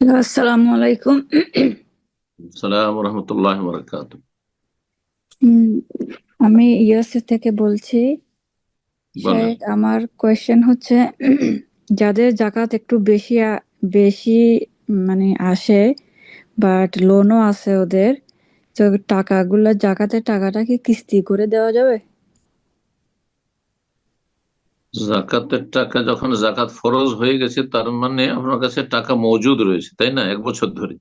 আসসালামু আলাইকুম সালাম রহমতুল্লাহ বরকাত আমি ইউএসএ থেকে বলছি আমার কোয়েশ্চেন হচ্ছে যাদের জাকাত একটু বেশি বেশি মানে আসে বাট লোনও আছে ওদের তো টাকাগুলো জাকাতের টাকাটা কি কিস্তি করে দেওয়া যাবে? জাকাতের টাকা যখন জাকাত ফরজ হয়ে গেছে, তার মানে আপনার কাছে টাকা মজুদ রয়েছে, তাই না? এক বছর ধরে।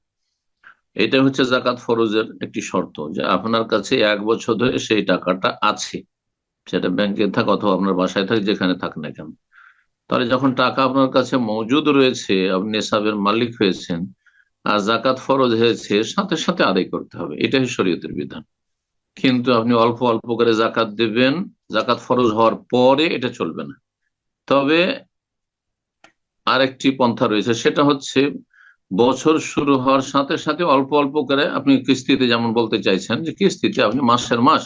এটা হচ্ছে জাকাত ফরজের একটি শর্ত, যে আপনার কাছে এক বছর ধরে সেই টাকাটা আছে। সেটা ব্যাংকে থাক অথবা আপনার বাসায় থাক, যেখানে থাক না কেন। তাহলে যখন টাকা আপনার কাছে মজুদ রয়েছে, আপনি নেশাবের মালিক হয়েছেন, আর জাকাত ফরজ হয়েছে, সাথে সাথে আদায় করতে হবে। এটাই শরীয়তের বিধান। কিন্তু আপনি অল্প অল্প করে জাকাত দেবেন, জাকাত ফরজ হওয়ার পরে এটা চলবে না। তবে আরেকটি পন্থা রয়েছে, সেটা হচ্ছে বছর শুরু হওয়ার সাথে সাথে অল্প অল্প করে আপনি কিস্তিতে যেমন বলতে চাইছেন যে কিস্তিতে আপনি মাসের মাস,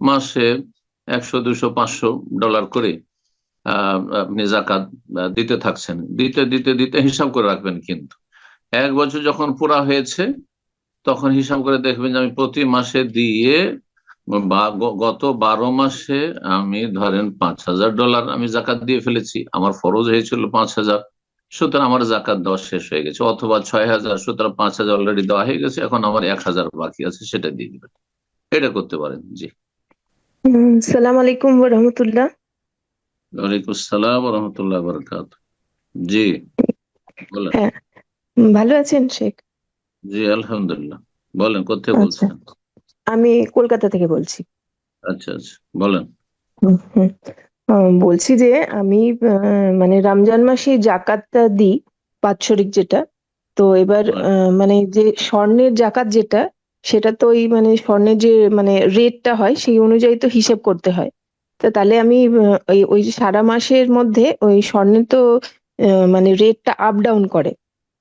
মাসে একশো, দুশো, পাঁচশো ডলার করে আপনি জাকাত দিতে থাকছেন। দিতে দিতে দিতে হিসাব করে রাখবেন কিন্তু। এক বছর যখন পুরা হয়েছে, তখন হিসাব করে দেখবেন যে আমি প্রতি মাসে দিয়ে গত বারো মাসে আমি ধরেন পাঁচ হাজার ডলার আমি জাকাত দিয়ে ফেলেছি আমার ফরজ হয়েছিল পাঁচ হাজার সুতরাং আমার জাকাত দেওয়া শেষ হয়ে গেছে অথবা ছয় হাজার সুতরাং পাঁচ হাজার অলরেডি দেওয়া হয়ে গেছে এখন আমার এক হাজার বাকি আছে সেটা দিয়ে দিবেন। এটা করতে পারেন জি। সালাম আলাইকুম রহমতুল্লাহ। ওয়ালাইকুম আসসালাম রহমতুল্লাহ বরকাত জি বলেন। হ্যাঁ ভালো আছেন শেখ? জি আলহামদুলিল্লাহ। বলেন কোথেকে আচ্ছা। বলছেন? আমি কলকাতা থেকে বলছি। আচ্ছা আচ্ছা বলেন। হুম, হুম। আহ, বলছি যে আমি মানে রমজান মাসে জাকাতটা দিই বাৎসরিক যেটা। তো এবার আহ, মানে যে স্বর্ণের জাকাত যেটা সেটা তো ওই মানে স্বর্ণের যে মানে রেটটা হয় সেই অনুযায়ী তো হিসেব করতে হয়। তো তাহলে আমি ওই ওই যে সারা মাসের মধ্যে ওই স্বর্ণের তো মানে রেটটা আপ ডাউন করে।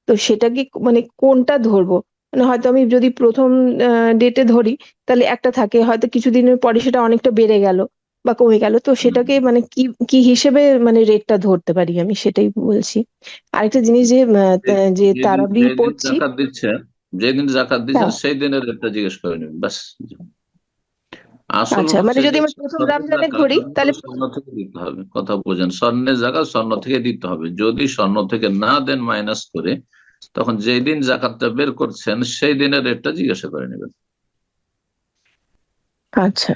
তো সেটা কি মানে কোনটা ধরবো? হয়তো আমি যদি প্রথম ডেটে ধরি তাহলে একটা থাকে হয়তো কিছুদিনের পরে সেটা অনেকটা বেড়ে গেল বা কমে গেল। তো সেটাকে মানে কি কি হিসেবে মানে রেটটা ধরতে পারি আমি সেটাই বলছি। আরেকটা জিনিস যে যে যেদিন তারাবি পড়ছি। যেদিন জাকাত দিচ্ছেন হ্যাঁ। সেই দিনের রেটটা জিজ্ঞেস করে নেবেন ব্যাস। আচ্ছা মানে যদি আমি প্রথম রমজানে ধরি তাহলে স্বর্ণ থেকে দিতে হবে কথা বোঝেন স্বর্ণের জাকাত স্বর্ণ থেকে দিতে হবে। যদি স্বর্ণ থেকে না দেন মাইনাস করে তখন যেই দিন জাকাতটা বের করছেন সেই দিনের রেটটা জিজ্ঞাসা করে নেবেন। আচ্ছা।